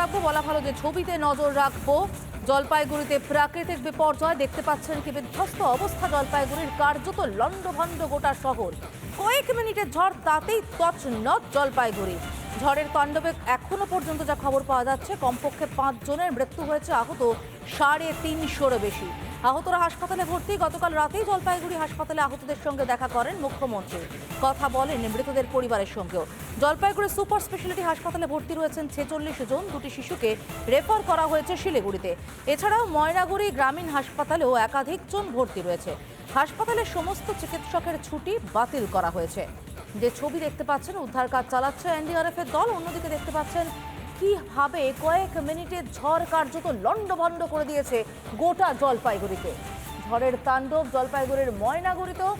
রাখব, বলা ভালো যে ছবিতে নজর রাখব। জলপাইগুড়িতে প্রাকৃতিক বিপর্যয়, দেখতে পাচ্ছেন কি বিধ্বস্ত অবস্থা জলপাইগুড়ির কার্যত লণ্ডভণ্ড গোটা শহর। কয়েক মিনিটের ঝড় তাতেই তছনছ জলপাইগুড়ি। ঝড়ের তাণ্ডবে এখনও পর্যন্ত যা খবর পাওয়া যাচ্ছে, কমপক্ষে পাঁচজনের মৃত্যু হয়েছে, আহত সাড়ে তিনশোরও বেশি। আহতরা হাসপাতালে ভর্তি। গতকাল রাতেই জলপাইগুড়ি হাসপাতালে আহতদের সঙ্গে দেখা করেন মুখ্যমন্ত্রী। কথা বলেন মৃতদের পরিবারের সঙ্গেও। জলপাইগুড়ি সুপার স্পেশালিটি হাসপাতালে ভর্তি রয়েছেন ছেচল্লিশ জন, দুটি শিশুকে রেফার করা হয়েছে শিলিগুড়িতে। এছাড়াও ময়নাগুড়ি গ্রামীণ হাসপাতালেও একাধিক জন ভর্তি রয়েছে। হাসপাতালের সমস্ত চিকিৎসকের ছুটি বাতিল করা হয়েছে। যে ছবি দেখতে পাচ্ছেন, উদ্ধার কাজ চালাচ্ছে এনডিআরএফ এর দল, অন্যদিকে দেখতে পাচ্ছেন কীভাবে কয়েক মিনিটে ঝড় কার্যত লণ্ডভণ্ড করে দিয়েছে গোটা জলপাইগুড়িতে ঝড়ের তাণ্ডব জলপাইগুড়ির ময়নাগুড়িতেও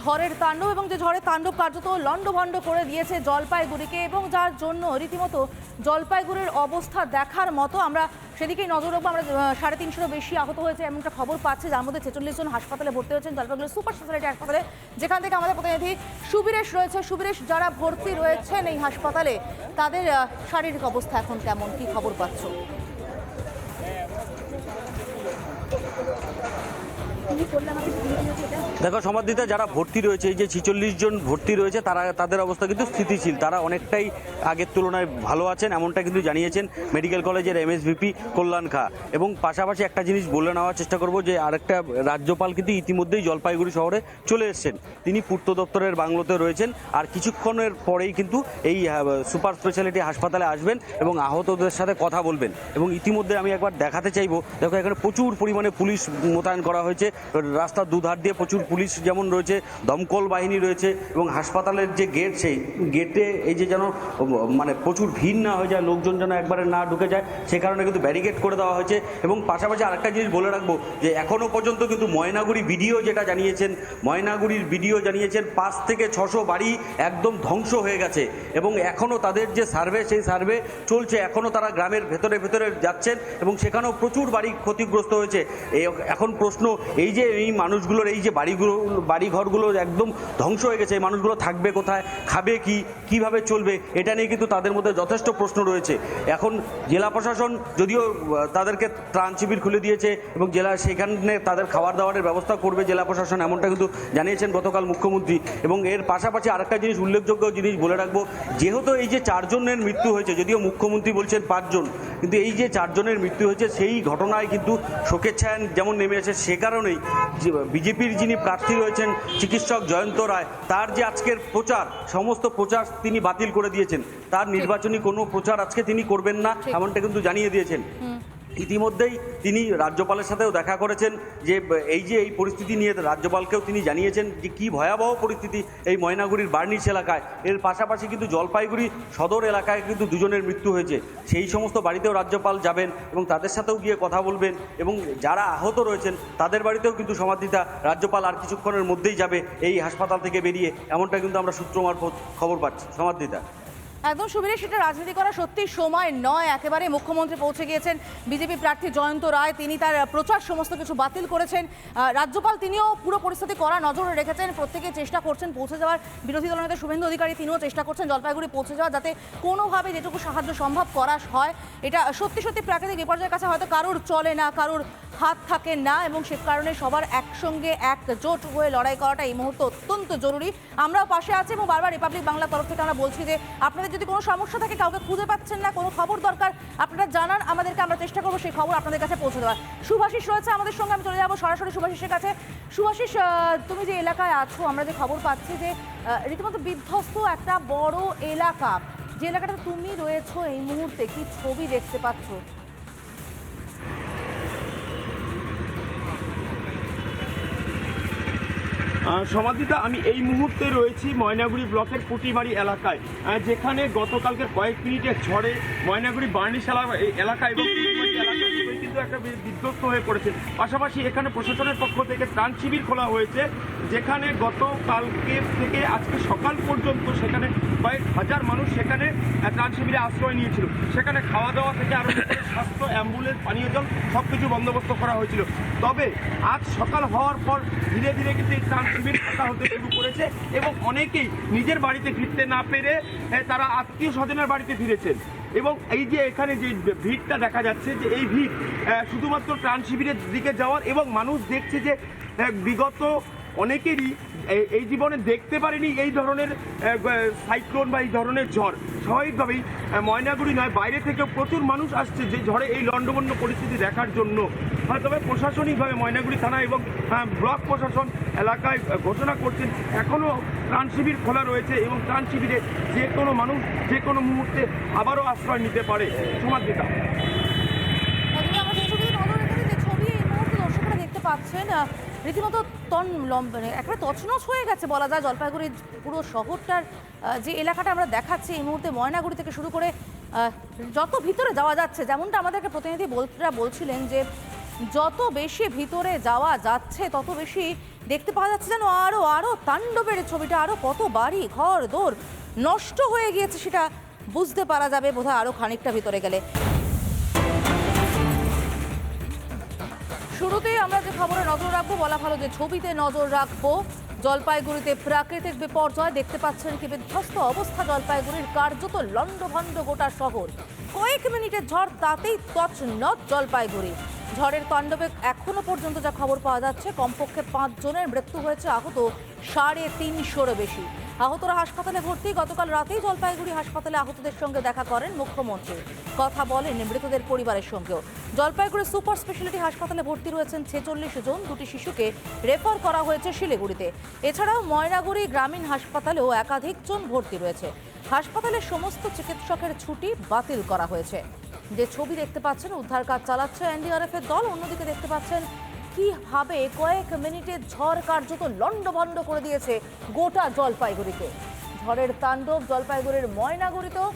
ঝড়ের তাণ্ডব এবং যে ঝড়ের তাণ্ডব কার্যত লণ্ডভণ্ড করে দিয়েছে জলপাইগুড়িকে এবং যার জন্য রীতিমতো জলপাইগুড়ির অবস্থা দেখার মতো আমরা সেদিকেই নজর রাখব। আমরা সাড়ে তিনশোরও বেশি আহত হয়েছে এমনটা খবর পাচ্ছে। যার মধ্যে ছেচল্লিশ জন হাসপাতালে ভর্তি হয়েছেন। জলপাইগুড়ি সুপার স্পেশালিটি হাসপাতালে, যেখান থেকে আমাদের প্রতিনিধি সুবীরেশ রয়েছে। সুবীরেশ, যারা ভর্তি রয়েছেন এই হাসপাতালে, তাদের শারীরিক অবস্থা এখন কেমন? কি খবর পাচ্ছ? দেখো, সমাধিতা যারা ভর্তি রয়েছে, এই যে ছিচল্লিশ জন ভর্তি রয়েছে, তারা, তাদের অবস্থা কিন্তু স্থিতিশীল। তারা অনেকটাই আগের তুলনায় ভালো আছেন, এমনটা কিন্তু জানিয়েছেন মেডিকেল কলেজের এমএসভিপি কল্যাণ খা। এবং পাশাপাশি একটা জিনিস বলে নেওয়ার চেষ্টা করব যে, আরেকটা রাজ্যপাল কিন্তু ইতিমধ্যেই জলপাইগুড়ি শহরে চলে এসেছেন। তিনি পূর্ত দপ্তরের বাংলোতে রয়েছেন, আর কিছুক্ষণের পরেই কিন্তু এই সুপার স্পেশালিটি হাসপাতালে আসবেন এবং আহতদের সাথে কথা বলবেন। এবং ইতিমধ্যে আমি একবার দেখাতে চাইব, দেখো এখানে প্রচুর পরিমাণে পুলিশ মোতায়েন করা হয়েছে রাস্তার দুধার দিয়ে প্রচুর পুলিশ যেমন রয়েছে, দমকল বাহিনী রয়েছে এবং হাসপাতালের যে গেট সেই গেটে এই যে যেন মানে প্রচুর ভিড় না হয়ে যায়, লোকজন যেন একবারে না ঢুকে যায়, সে কারণে কিন্তু ব্যারিকেড করে দেওয়া হয়েছে এবং পাশাপাশি আরেকটা জিনিস বলে রাখব যে এখনও পর্যন্ত কিন্তু ময়নাগুড়ি ভিডিও যেটা জানিয়েছেন, ময়নাগুড়ির ভিডিও জানিয়েছেন পাঁচ থেকে ছশো বাড়ি একদম ধ্বংস হয়ে গেছে এবং এখনও তাদের যে সার্ভে সেই সার্ভে চলছে এখনও তারা গ্রামের ভেতরে ভেতরে যাচ্ছেন এবং সেখানেও প্রচুর বাড়ি ক্ষতিগ্রস্ত হয়েছে। এখন প্রশ্ন, এই যে এই মানুষগুলোর, এই যে বাড়িগুলো, বাড়িঘরগুলো একদম ধ্বংস হয়ে গেছে, এই মানুষগুলো থাকবে কোথায়, খাবে কি, কীভাবে চলবে, এটা নিয়ে কিন্তু তাদের মধ্যে যথেষ্ট প্রশ্ন রয়েছে। এখন জেলা প্রশাসন যদিও তাদেরকে ত্রাণ শিবির খুলে দিয়েছে এবং জেলা, সেখানে তাদের খাবার দাবারের ব্যবস্থা করবে জেলা প্রশাসন, এমনটা কিন্তু জানিয়েছেন গতকাল মুখ্যমন্ত্রী। এবং এর পাশাপাশি আরেকটা জিনিস উল্লেখযোগ্য জিনিস বলে রাখব, যেহেতু এই যে চারজনের মৃত্যু হয়েছে, যদিও মুখ্যমন্ত্রী বলছেন পাঁচজন, কিন্তু এই যে চারজনের মৃত্যু হয়েছে, সেই ঘটনায় কিন্তু শোকের ছায়ান যেমন নেমে আছে সে কারণেই বিজেপির যিনি প্রার্থী রয়েছেন চিকিৎসক জয়ন্ত রায় তার যে আজকের প্রচার সমস্ত প্রচার তিনি বাতিল করে দিয়েছেন। তার নির্বাচনী কোনো প্রচার আজকে তিনি করবেন না এমনটা কিন্তু জানিয়ে দিয়েছেন। ইতিমধ্যেই তিনি রাজ্যপালের সাথেও দেখা করেছেন যে, এই যে এই পরিস্থিতি নিয়ে রাজ্যপালকেও তিনি জানিয়েছেন যে, কী ভয়াবহ পরিস্থিতি এই ময়নাগুড়ির বার্নিশ এলাকায়। এর পাশাপাশি কিন্তু জলপাইগুড়ি সদর এলাকায় কিন্তু দুজনের মৃত্যু হয়েছে। সেই সমস্ত বাড়িতেও রাজ্যপাল যাবেন এবং তাদের সাথেও গিয়ে কথা বলবেন এবং যারা আহত রয়েছেন, তাদের বাড়িতেও কিন্তু সমাধিতা রাজ্যপাল আর কিছুক্ষণের মধ্যেই যাবে এই হাসপাতাল থেকে বেরিয়ে। এমনটা কিন্তু আমরা সূত্র মারফত খবর পাচ্ছি। সমাধিতা একদম সুবিধে সেটা রাজনীতি করা সত্যি সময় নয়। একেবারে মুখ্যমন্ত্রী পৌঁছে গিয়েছেন বিজেপি প্রার্থী জয়ন্ত রায়। তিনি তার প্রচার সমস্ত কিছু বাতিল করেছেন। রাজ্যপাল তিনিও পুরো পরিস্থিতি করা নজরে রেখেছেন। প্রত্যেকে চেষ্টা করছেন পৌঁছে যাওয়ার। বিরোধী দলনেতা শুভেন্দু অধিকারী তিনিও চেষ্টা করছেন জলপাইগুড়ি পৌঁছে যাওয়া যাতে কোনোভাবে যেটুকু সাহায্য সম্ভব করা হয়, এটা সত্যি সত্যি প্রাকৃতিক বিপর্যয়ের কাছে হয়তো কারোর চলে না, কারোর হাত থাকে না এবং সে কারণে সবার একসঙ্গে একজোট হয়ে লড়াই করাটা এই মুহূর্তে অত্যন্ত জরুরি। আমরাও পাশে আছি এবং বারবার রিপাবলিক বাংলার তরফ থেকে আমরা বলছি যে আপনাদের যদি কোনো সমস্যা থাকে, কাউকে খুঁজে পাচ্ছেন না, কোনো খবর দরকার, আপনারা জানান, আমাদেরকে আমরা চেষ্টা করব সেই খবর আপনাদের কাছে পৌঁছে দেওয়ার। সুভাশিষ রয়েছে আমাদের সঙ্গে, আমি চলে যাব সরাসরি সুভাশিষের কাছে। সুভাষিষ তুমি যে এলাকায় আছো, আমরা যে খবর পাচ্ছি যে রীতিমতো বিধ্বস্ত একটা বড় এলাকা। যে এলাকাটা তুমি রয়েছো এই মুহূর্তে, কি ছবি দেখতে পাচ্ছ? সমাধিতা আমি এই মুহূর্তে রয়েছি ময়নাগুড়ি ব্লকের পুটিমারি এলাকায় যেখানে গতকালকের কয়েক মিনিটের ঝড়ে ময়নাগুড়ি বার্নিশ এলাকা এবং একটা বিধ্বস্ত হয়ে পড়েছে। পাশাপাশি এখানে প্রশাসনের পক্ষ থেকে ত্রাণ শিবির খোলা হয়েছে, যেখানে গতকালকে থেকে আজকে সকাল পর্যন্ত সেখানে কয়েক হাজার মানুষ সেখানে ত্রাণ শিবিরে আশ্রয় নিয়েছিল। সেখানে খাওয়া দাওয়া থেকে আরম্ভ স্বাস্থ্য, অ্যাম্বুলেন্স, পানীয় জল সব কিছু বন্দোবস্ত করা হয়েছিল। তবে আজ সকাল হওয়ার পর ধীরে ধীরে কিন্তু এই ত্রাণ শিবির হতে করেছে এবং অনেকেই নিজের বাড়িতে ফিরতে না পেরে তারা আত্মীয় স্বজনের বাড়িতে ফিরেছেন। এবং এই যে এখানে যে ভিড়টা দেখা যাচ্ছে, যে এই ভিড় শুধুমাত্র ত্রাণ শিবিরের দিকে যাওয়ার এবং মানুষ দেখছে যে বিগত অনেকেরই এই- জীবনে দেখতে পারেনি এই ধরনের সাইক্লোন বা এই ধরনের ঝড়। স্বাভাবিকভাবেই ময়নাগুড়ি নয় বাইরে থেকে প্রচুর মানুষ আসছে যে ঝড়ে এই লণ্ডভণ্ড পরিস্থিতি দেখার জন্য। হ্যাঁ, তবে প্রশাসনিকভাবে ময়নাগুড়ি থানা এবং ব্লক প্রশাসন এলাকায় ঘোষণা করছেন এখনও ত্রাণ শিবির খোলা রয়েছে এবং ত্রাণ শিবিরে যে কোনো মানুষ যে কোনো মুহূর্তে আবারও আশ্রয় নিতে পারে। সমাধিতা পাচ্ছেন। রীতিমতো তন মানে একেবারে তছনছ হয়ে গেছে বলা যায়। জলপাইগুড়ির পুরো শহরটার যে এলাকাটা আমরা দেখাচ্ছি এই মুহূর্তে ময়নাগুড়ি থেকে শুরু করে যত ভিতরে যাওয়া যাচ্ছে, যেমনটা আমাদেরকে প্রতিনিধি বলরা বলছিলেন যে, যত বেশি ভিতরে যাওয়া যাচ্ছে, তত বেশি দেখতে পাওয়া যাচ্ছে যেন আরও আরও তাণ্ডবের ছবিটা আরও কত বাড়ি, ঘর, দোর নষ্ট হয়ে গিয়েছে সেটা বুঝতে পারা যাবে বোধহয় আরও খানিকটা ভিতরে গেলে। শুরুতেই আমরা যে খবরে নজর রাখব, বলা ভালো যে ছবিতে নজর রাখব, জলপাইগুড়িতে প্রাকৃতিক বিপর্যয়, দেখতে পাচ্ছেন কি বিধ্বস্ত অবস্থা জলপাইগুড়ির কার্যত লণ্ডভণ্ড গোটা শহর। কয়েক মিনিটের ঝড় তাতেই তছনছ জলপাইগুড়ি। ঝড়ের তাণ্ডবে এখনও পর্যন্ত যা খবর পাওয়া যাচ্ছে, কমপক্ষে পাঁচ জনের মৃত্যু হয়েছে, আহত সাড়ে তিনশোরও বেশি। আহতরা হাসপাতালে ভর্তি। গতকাল রাতেই জলপাইগুড়ি হাসপাতালে আহতদের সঙ্গে দেখা করেন মুখ্যমন্ত্রী। কথা বলেন মৃতদের পরিবারের সঙ্গেও। জলপাইগুড়ি সুপার স্পেশালিটি হাসপাতালে ভর্তি রয়েছেন ছেচল্লিশ জন। দুটি শিশুকে রেফার করা হয়েছে শিলিগুড়িতে। এছাড়াও ময়নাগুড়ি গ্রামীণ হাসপাতালেও একাধিক জন ভর্তি রয়েছে। হাসপাতালের সমস্ত চিকিৎসকের ছুটি বাতিল করা হয়েছে। যে ছবি দেখতে পাচ্ছেন, উদ্ধার কাজ চালাচ্ছে এনডিআরএফ এর দল। অন্যদিকে দেখতে পাচ্ছেন কীভাবে কয়েক মিনিটে ঝড় কার্যত লণ্ডভণ্ড করে দিয়েছে গোটা জলপাইগুড়িকে? ঝড়ের তাণ্ডব জলপাইগুড়ির ময়নাগুড়িতেও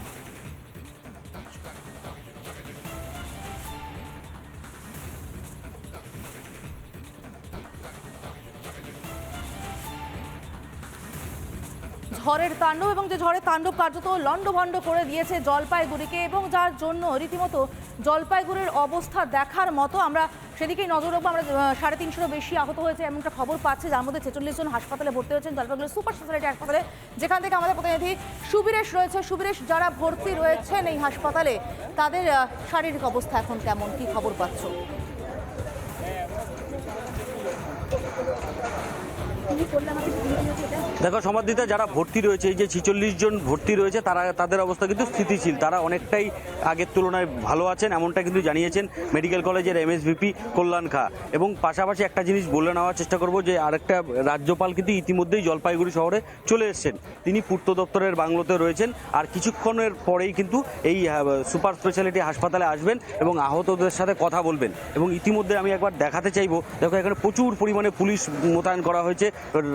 ঝড়ের তাণ্ডব এবং যে ঝড়ের তাণ্ডব কার্যত লণ্ডভণ্ড করে দিয়েছে জলপাইগুড়িকে এবং যার জন্য রীতিমতো জলপাইগুড়ির অবস্থা দেখার মতো আমরা সেদিকেই নজর রাখব। আমরা সাড়ে তিনশোরও বেশি আহত হয়েছে এমনটা খবর পাচ্ছি, যার মধ্যে ছেচল্লিশ জন হাসপাতালে ভর্তি হয়েছেন। জলপাইগুড়ি সুপার স্পেশালিটি হাসপাতালে, যেখান থেকে আমাদের প্রতিনিধি সুবীরেশ রয়েছে। সুবীরেশ, যারা ভর্তি রয়েছেন এই হাসপাতালে, তাদের শারীরিক অবস্থা এখন কেমন? কি খবর পাচ্ছ? দেখো সমাধিতা যারা ভর্তি রয়েছে, এই যে ছিচল্লিশ জন ভর্তি রয়েছে, তারা, তাদের অবস্থা কিন্তু স্থিতিশীল। তারা অনেকটাই আগের তুলনায় ভালো আছেন, এমনটা কিন্তু জানিয়েছেন মেডিকেল কলেজের এমএসভিপি কল্যাণ খা। এবং পাশাপাশি একটা জিনিস বলে নেওয়ার চেষ্টা করব যে, আরেকটা রাজ্যপাল কিন্তু ইতিমধ্যেই জলপাইগুড়ি শহরে চলে এসছেন। তিনি পূর্ত দপ্তরের বাংলোতে রয়েছেন। আর কিছুক্ষণের পরেই কিন্তু এই সুপার স্পেশালিটি হাসপাতালে আসবেন এবং আহতদের সাথে কথা বলবেন। এবং ইতিমধ্যে আমি একবার দেখাতে চাইব, দেখো এখানে প্রচুর পরিমাণে পুলিশ মোতায়েন করা হয়েছে।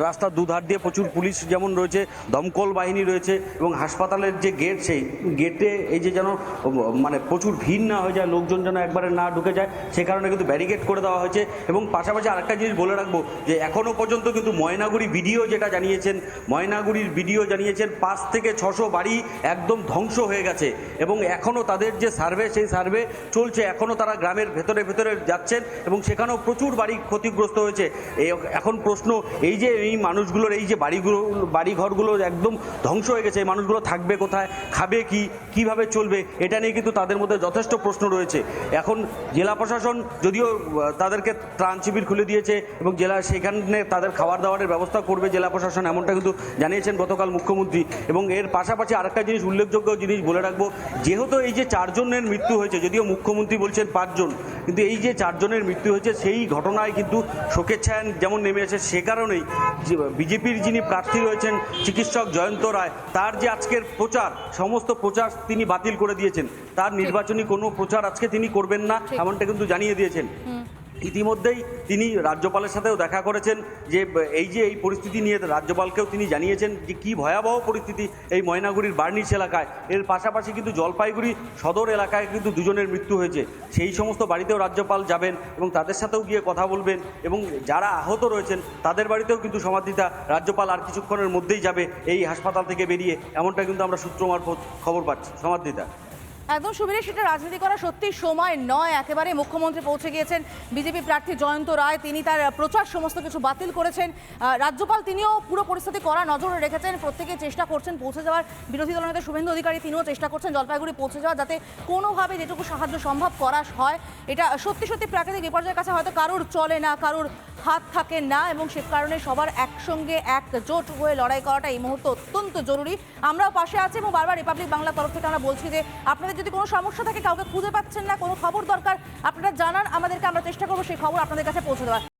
রাস্তার দুধার দিয়ে প্রচুর পুলিশ যেমন রয়েছে, দমকল বাহিনী রয়েছে এবং হাসপাতালের যে গেট সেই গেটে এই যে যেন মানে প্রচুর ভিড় না হয়ে যায়, লোকজন যেন একবারে না ঢুকে যায়, সে কারণে কিন্তু ব্যারিকেড করে দেওয়া হয়েছে এবং পাশাপাশি আরেকটা জিনিস বলে রাখব যে এখনও পর্যন্ত কিন্তু ময়নাগুড়ি ভিডিও যেটা জানিয়েছেন, ময়নাগুড়ির ভিডিও জানিয়েছেন পাঁচ থেকে ছশো বাড়ি একদম ধ্বংস হয়ে গেছে এবং এখনও তাদের যে সার্ভে সেই সার্ভে চলছে এখনও তারা গ্রামের ভেতরে ভেতরে যাচ্ছেন এবং সেখানেও প্রচুর বাড়ি ক্ষতিগ্রস্ত হয়েছে। এখন প্রশ্ন, এই যে এই মানুষগুলোর এই যে বাড়িগুলো বাড়ি ঘরগুলো একদম ধ্বংস হয়ে গেছে, এই মানুষগুলো থাকবে কোথায়, খাবে কি, কীভাবে চলবে, এটা নিয়ে কিন্তু তাদের মধ্যে যথেষ্ট প্রশ্ন রয়েছে। এখন জেলা প্রশাসন যদিও তাদেরকে ত্রাণ শিবির খুলে দিয়েছে এবং জেলা, সেখানে তাদের খাবার দাবারের ব্যবস্থা করবে জেলা প্রশাসন, এমনটা কিন্তু জানিয়েছেন গতকাল মুখ্যমন্ত্রী। এবং এর পাশাপাশি আরেকটা জিনিস উল্লেখযোগ্য জিনিস বলে রাখব, যেহেতু এই যে চারজনের মৃত্যু হয়েছে, যদিও মুখ্যমন্ত্রী বলছেন পাঁচজন, কিন্তু এই যে চারজনের মৃত্যু হয়েছে, সেই ঘটনায় কিন্তু শোকের ছায়ান যেমন নেমে আছে সে কারণেই বিজেপির যিনি প্রার্থী রয়েছেন চিকিৎসক জয়ন্ত রায় তার যে আজকের প্রচার সমস্ত প্রচার তিনি বাতিল করে দিয়েছেন। তার নির্বাচনী কোনো প্রচার আজকে তিনি করবেন না এমনটা কিন্তু জানিয়ে দিয়েছেন। ইতিমধ্যেই তিনি রাজ্যপালের সাথেও দেখা করেছেন যে, এই যে এই পরিস্থিতি নিয়ে রাজ্যপালকেও তিনি জানিয়েছেন যে, কী ভয়াবহ পরিস্থিতি এই ময়নাগুড়ির বার্নিশ এলাকায়। এর পাশাপাশি কিন্তু জলপাইগুড়ি সদর এলাকায় কিন্তু দুজনের মৃত্যু হয়েছে। সেই সমস্ত বাড়িতেও রাজ্যপাল যাবেন এবং তাদের সাথেও গিয়ে কথা বলবেন এবং যারা আহত রয়েছেন, তাদের বাড়িতেও কিন্তু সমাধিতা রাজ্যপাল আর কিছুক্ষণের মধ্যেই যাবে এই হাসপাতাল থেকে বেরিয়ে। এমনটা কিন্তু আমরা সূত্র মারফত খবর পাচ্ছি। সমাধিতা একদম সুবিরে সেটা রাজনীতি করা সত্যি সময় নয়। একেবারে মুখ্যমন্ত্রী পৌঁছে গিয়েছেন। বিজেপি প্রার্থী জয়ন্ত রায়, তিনি তার প্রচার সমস্ত কিছু বাতিল করেছেন। রাজ্যপাল তিনিও পুরো পরিস্থিতি করা নজরে রেখেছেন। প্রত্যেকে চেষ্টা করছেন পৌঁছে যাওয়ার। বিরোধী দলনেতা শুভেন্দু অধিকারী তিনিও চেষ্টা করছেন জলপাইগুড়ি পৌঁছে যাওয়া যাতে কোনোভাবে যেটুকু সাহায্য সম্ভব করা হয়। এটা সত্যি সত্যি প্রাকৃতিক বিপর্যয়ের কাছে হয়তো কারোর চলে না, কারোর হাত থাকে না এবং সে কারণে সবার একসঙ্গে একজোট হয়ে লড়াই করাটা এই মুহূর্তে অত্যন্ত জরুরি। আমরাও পাশে আছি এবং বারবার রিপাবলিক বাংলার তরফ থেকে আমরা বলছি যে আপনাদের যদি কোনো সমস্যা থাকে, কাউকে খুঁজে পাচ্ছেন না, কোনো খবর দরকার, আপনারা জানান, আমাদেরকে আমরা চেষ্টা করব সেই খবর আপনাদের কাছে পৌঁছে দেওয়ার।